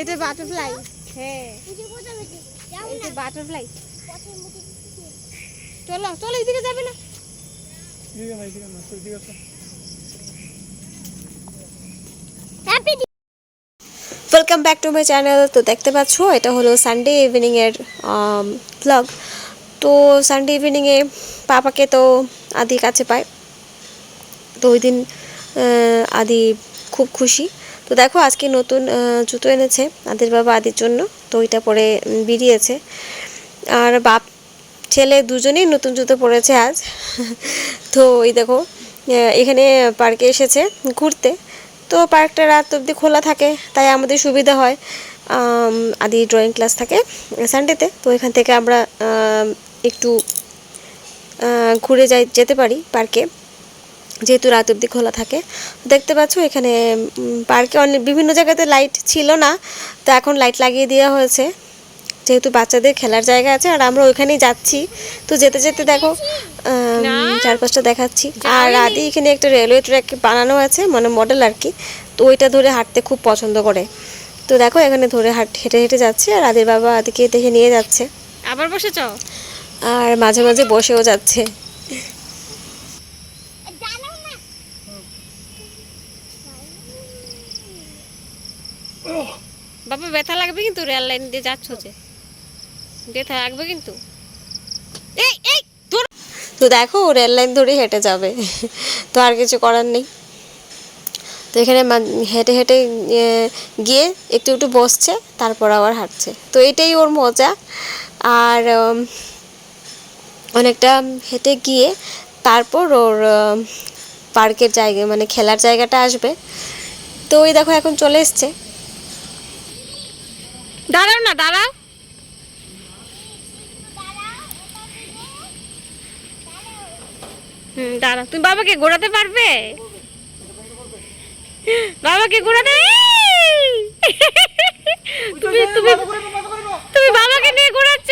এটা বাটারফ্লাই। হ্যাঁ। এটা বাটারফ্লাই। চলো চলো এদিকে যাবে না। এদিকে না এদিকে না তুই এদিকে আসো। Welcome back to my channel তো দেখতে পাচ্ছ, এটা হলো সানডে ইভিনিংয়ের ব্লগ তো সানডে ইভিনিংয়ে পাপাকে তো আদি কাছে পায়। তো ওই দিন আদি খুব খুশি। তো দেখো, আজকে নতুন জুতো এনেছে আদির বাবা আদির জন্য। তো ওইটা পরে বেরিয়েছে। আর বাপ, ছেলে দুজনেই নতুন জুতো পরেছে আজ। তো ওই দেখো এখানে পার্কে এসেছে ঘুরতে। তো পার্কটা রাত অবধি খোলা থাকে, তাই আমাদের সুবিধা হয়। আদি ড্রয়িং ক্লাস থাকে সানডেতে তো এখান থেকে আমরা একটু ঘুরে যাই, যেতে পারি পার্কে। যেহেতু রাত অবধি খোলা থাকে। দেখতে পাচ্ছ এখানে পার্কে অনেক, বিভিন্ন জায়গাতে লাইট ছিল না, তো এখন লাইট লাগিয়ে দেওয়া হয়েছে। যেহেতু বাচ্চাদের খেলার জায়গা আছে, আর আমরা ওইখানেই যাচ্ছি। তো যেতে যেতে দেখো। চারপাশটা দেখাচ্ছি। আর আদি এখানে একটা রেলওয়ে ট্র্যাক বানানো আছে মানে মডেল আর কি। তো ওইটা ধরে হাঁটতে খুব পছন্দ করে। তো দেখো এখানে ধরে হাঁট হেঁটে হেঁটে যাচ্ছে আর আদির বাবা আদিকে দেখে নিয়ে যাচ্ছে। আবার বসেছ? আর মাঝে মাঝে বসেও যাচ্ছে। বাবা ব্যথা লাগবে কিন্তু রেল লাইন দিয়ে যাচ্ছ যে? ব্যথা লাগবে কিন্তু? তো দেখো, রেল লাইন ধরে হেঁটে যাবে। তো আর কিছু করার নেই। তো এখানে হেঁটে হেঁটে গিয়ে একটু একটু বসছে, তারপর আবার হাঁটছে। তো এটাই ওর মজা। আর অনেকটা হেঁটে গিয়ে তারপর ওর পার্কের জায়গা মানে খেলার জায়গাটা আসবে। তো ওই দেখো এখন চলে এসছে। দাঁড়াও না, দাঁড়াও। হুম দাঁড়াও। তুমি বাবাকে ঘোরাতে পারবে? বাবাকে ঘোরাতে! তুমি তুমি তুমি বাবাকে নিয়ে ঘোরাচ্ছ?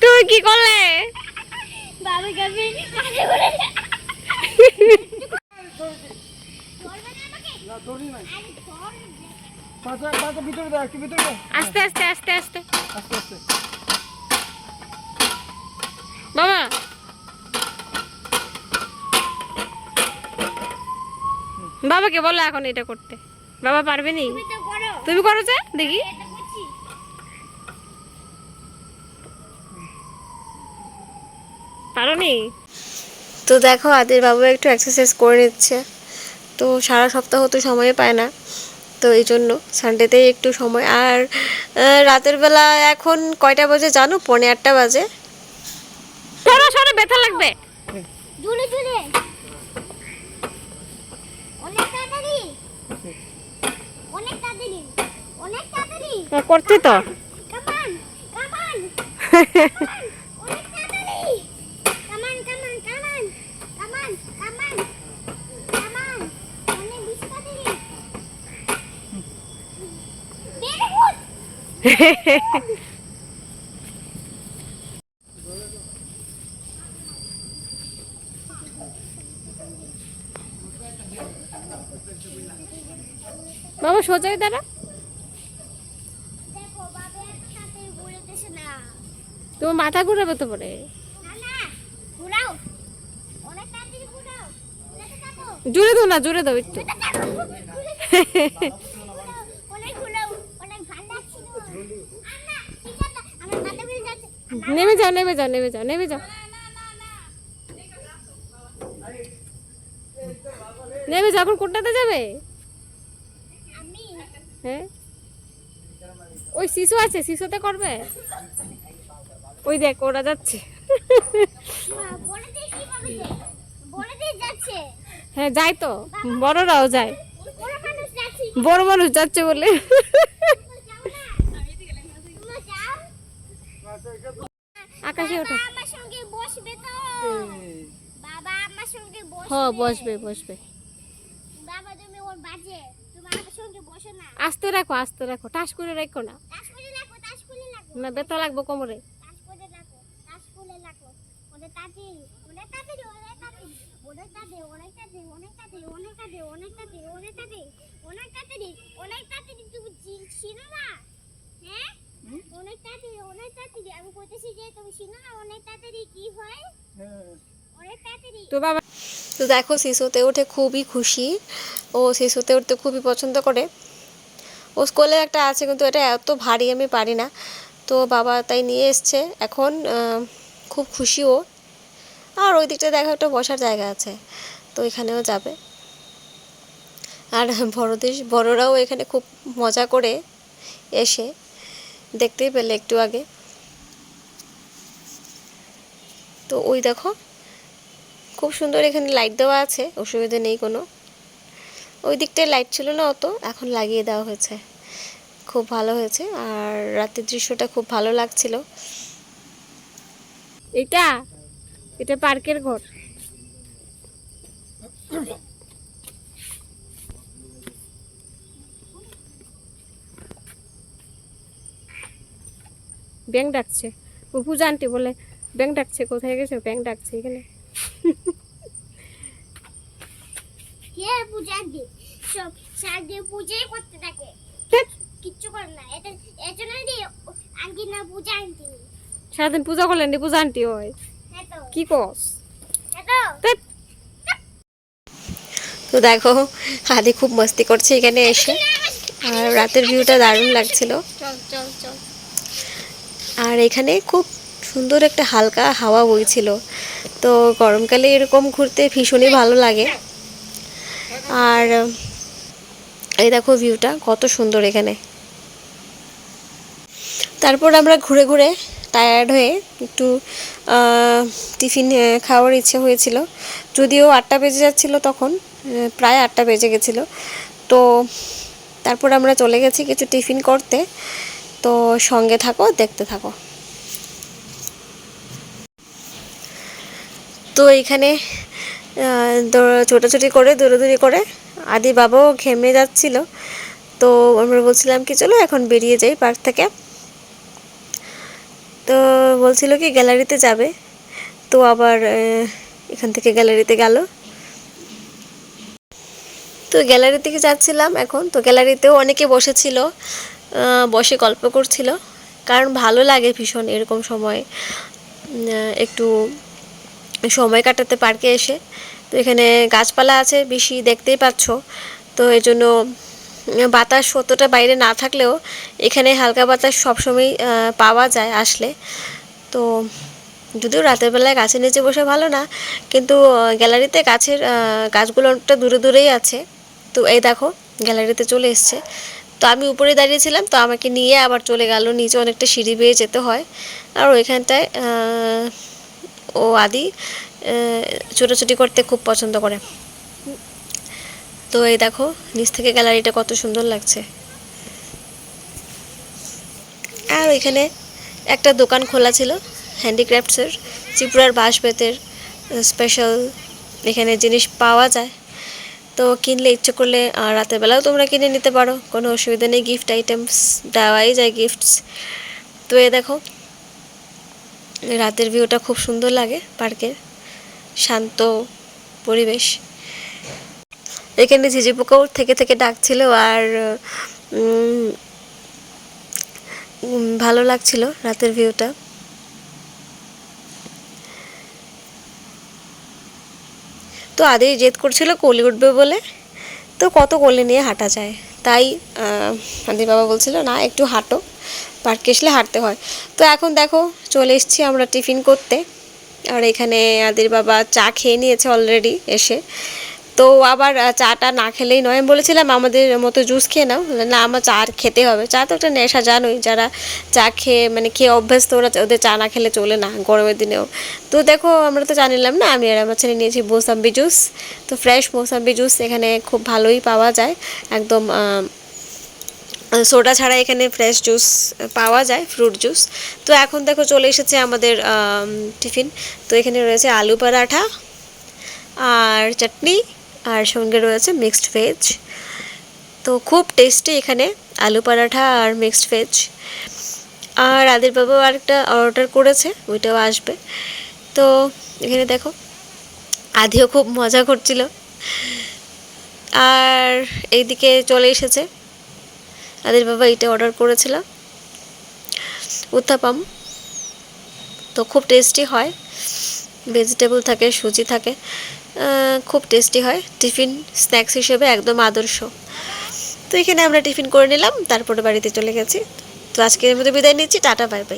তুমি কি করলে? না দড়ি নাই বাচ্চা বাচ্চা ভিতরে দাও একটু ভিতরে আস্তে আস্তে আস্তে আস্তে। আস্তে আস্তে। বাবা। বাবাকে বলো এখন এটা করতে। বাবা পারবে নি? তুমি করো। যে দেখি। পারো নি? তো দেখো আদির বাবু একটু এক্সারসাইজ করে নিচ্ছে। তো সারা সপ্তাহ তো সময় পায় না। তো এই জন্য সানডেতেই একটু সময়। আর রাতের বেলা এখন কয়টা বাজে জানো? পৌনে আটটা বাজে। সরো সরো ব্যথা লাগবে। জুড়ে অনেক তাড়াতাড়ি অনেক তাড়াতাড়ি অনেক তাড়াতাড়ি করছি তো কামান কামান অনেক তাড়াতাড়ি কামান কামান কামান কামান কামান কামান অনেক বেশি তাড়াতাড়ি বেরে গুড বাবা সোজাই দাঁড়া। দেখো বাবা একসাথে ঘুরেতেছে না। তোমার মাথা ঘুরাবে তো পরে। জুড়ে দাও না জুড়ে দাও একটু অনেক ঘুরাও অনেক ভালো লাগছে আন্না ঠিক আছে আমার মাথা বেরিয়ে যাচ্ছে নেমে যাও নেমে যাও নেমে যাও নেমে যাও। নেমে যাও এখন কোনটাতে যাবে? হ্যাঁ? ওই শিশু আছে শিশুতে করবে? ওই দেখ ওরা যাচ্ছে। হ্যাঁ যাই তো। বড়রাও যায়। বড় বড় মানুষ যাচ্ছে বলে যাও না তোমরা যাও আকাশে ওঠো। আমার সঙ্গে বসবে তো। বাবা আমার সঙ্গে বসবে। হ্যাঁ বসবে বসবে। বাবা তুমি ওর বাজে। তুমি আমার সঙ্গে বসো না। আস্তে রাখো আস্তে রাখো টাস করে রাখো না। করে রাখো রাখো। না ব্যথা লাগবো কোমরে। তাস করে রাখো তাস খুলে রাখো। ওদের তাড়াতাড়ি ওদের তাড়াতাড়ি ওদের তাড়াতাড়ি ওদের তাড়াতাড়ি অনেক তুমি চি- চিনো না হ্যাঁ অনেক তো বাবা, তো দেখো শিশুতে উঠে খুবই খুশি। ও শিশুতে উঠতে খুবই পছন্দ করে। ও স্কুলে একটা আছে, কিন্তু এটা এত ভারী আমি পারি না। তো বাবা তাই নিয়ে এসছে। এখন খুব খুশি ও। আর ওই দিকটা দেখো, একটা বসার জায়গা আছে। তো এখানেও যাবে। আর বড়দের, বড়রাও এখানে খুব মজা করে এসে। দেখতেই পেলে একটু আগে। তো ওই দেখো, খুব সুন্দর এখানে লাইট দেওয়া আছে, অসুবিধা নেই কোনো। ওই দিকটায় লাইট ছিল না অত, এখন লাগিয়ে দেওয়া হয়েছে। খুব ভালো হয়েছে, আর রাতের দৃশ্যটা খুব ভালো লাগছিল। এটা? এটা পার্কের ঘর। ব্যাং ডাকছে। ও পূজা আন্টি বলে ব্যাং ডাকছে কোথায় গেছে? ব্যাং ডাকছে এখানে। কে পূজা দি? সব সারাদিন পূজাই করতে থাকে। কিচ্ছু করে না। এটা এর জন্য আন্টি না পূজা আন্টি সারাদিন পূজা করলেন পূজা আন্টি হয়। হ্যাঁ কি কস? হ্যাঁ তো। দেখো আদি খুব মস্তি করছে এখানে এসে। আর রাতের ভিউটা দারুণ লাগছিল। আর এখানে খুব সুন্দর একটা হালকা হাওয়া বইছিল। তো গরমকালে এরকম ঘুরতে ভীষণই ভালো লাগে। আর এই দেখো ভিউটা, কত সুন্দর এখানে। তারপর আমরা ঘুরে ঘুরে টায়ার্ড হয়ে একটু টিফিন খাওয়ার ইচ্ছে হয়েছিল। যদিও আটটা বেজে যাচ্ছিল তখন প্রায় আটটা বেজে গেছিল। তো তারপর আমরা চলে গেছি কিছু টিফিন করতে। তো সঙ্গে থাকো, দেখতে থাকো। তো এখানে ছোটাছুটি করে, দৌড়াদৌড়ি করে আদি বাবাও ঘেমে যাচ্ছিল। তো আমরা বলছিলাম কি, চলো এখন বেরিয়ে যাই পার্ক থেকে। তো বলছিল কি, গ্যালারিতে যাবে। তো আবার এখান থেকে গ্যালারিতে গেল। তো গ্যালারি থেকে যাচ্ছিলাম এখন। তো গ্যালারিতেও অনেকে বসেছিল। বসে গল্প করছিল। কারণ ভালো লাগে ভীষণ এরকম সময় একটু সময় কাটাতে পার্কে এসে। তো এখানে গাছপালা আছে, বেশি দেখতেই পাচ্ছ। তো এই জন্য বাতাস অতটা বাইরে না থাকলেও এখানে হালকা বাতাস সবসময় পাওয়া যায় আসলে। তো যদিও রাতের বেলায় গাছের নিচে বসে ভালো না, কিন্তু গ্যালারিতে গাছের গাছগুলো অনেকটা দূরে দূরেই আছে। তো এই দেখো, গ্যালারিতে চলে এসছে। তো আমি উপরে দাঁড়িয়েছিলাম তো আমাকে নিয়ে আবার চলে গেল। নিচে অনেকটা সিঁড়ি বেয়ে যেতে হয়। আর ওইখানটায় ও আদি ছোটাছুটি করতে খুব পছন্দ করে। তো এই দেখো, নিচ থেকে গ্যালারিটা কত সুন্দর লাগছে। আর ওইখানে একটা দোকান খোলা ছিল, হ্যান্ডিক্রাফটসের, ত্রিপুরার বাঁশ বেতের স্পেশাল এখানে জিনিস পাওয়া যায়। তো কিনলে ইচ্ছে করলে রাতের বেলাও তোমরা কিনে নিতে পারো। কোনো অসুবিধা নেই গিফট আইটেমস দেওয়াই যায় গিফটস তো এ দেখো, রাতের ভিউটা খুব সুন্দর লাগে পার্কের শান্ত পরিবেশ। এখানে ঝিঝি পোকাও থেকে থেকে ডাকছিল আর ভালো লাগছিল রাতের ভিউটা তো আদি জেদ করছিল কোলে উঠবে বলে। তো কত কোলে নিয়ে হাঁটা যায়। তাই আদির আদি বাবা বলছিল, না, একটু হাঁটো। পার্কে এসলে হাঁটতে হয়। তো এখন দেখো, চলে এসেছি আমরা টিফিন করতে। আর এখানে আদির বাবা চা খেয়ে নিয়েছে অলরেডি এসে। তো আবার চাটা না খেলেই নয়। আমি বলেছিলাম, আমাদের মতো জুস খেয়ে নাও। না, আমার চা আর খেতে হবে। চা তো একটা নেশা, জানোই, যারা চা খেয়ে মানে খেয়ে অভ্যস্ত, ওরা ওদের চা না খেলে চলে না গরমের দিনেও। তো দেখো, আমরা তো জানিলাম না, আমি আর আমার ছেলে নিয়েছি মৌসাম্বি জুস। তো ফ্রেশ মৌসাম্বি জুস এখানে খুব ভালোই পাওয়া যায়। একদম সোডা ছাড়া এখানে ফ্রেশ জুস পাওয়া যায় ফ্রুট জুস। তো এখন দেখো, চলে এসেছে আমাদের টিফিন। তো এখানে রয়েছে আলু পরাঠা আর চাটনি। আর সঙ্গে রয়েছে মিক্সড ভেজ তো খুব টেস্টি এখানে আলু পরাঠা আর মিক্সড ভেজ আর আদির বাবু আরেকটা অর্ডার করেছে, ওইটাও আসবে। তো এখানে দেখো, আদিও খুব মজা করছিল। আর এইদিকে চলে এসেছে আদির বাবা এইটা অর্ডার করেছিল। উত্তাপাম। তো খুব টেস্টি হয় ভেজিটেবল থাকে, সুজি থাকে। খুব টেস্টি হয়। টিফিন স্ন্যাক্স হিসেবে একদম আদর্শ। তো এখানে আমরা টিফিন করে নিলাম, তারপরে বাড়িতে চলে গেছি। তো আজকের মধ্যে বিদায় নিচ্ছি, টাটা বাই বাই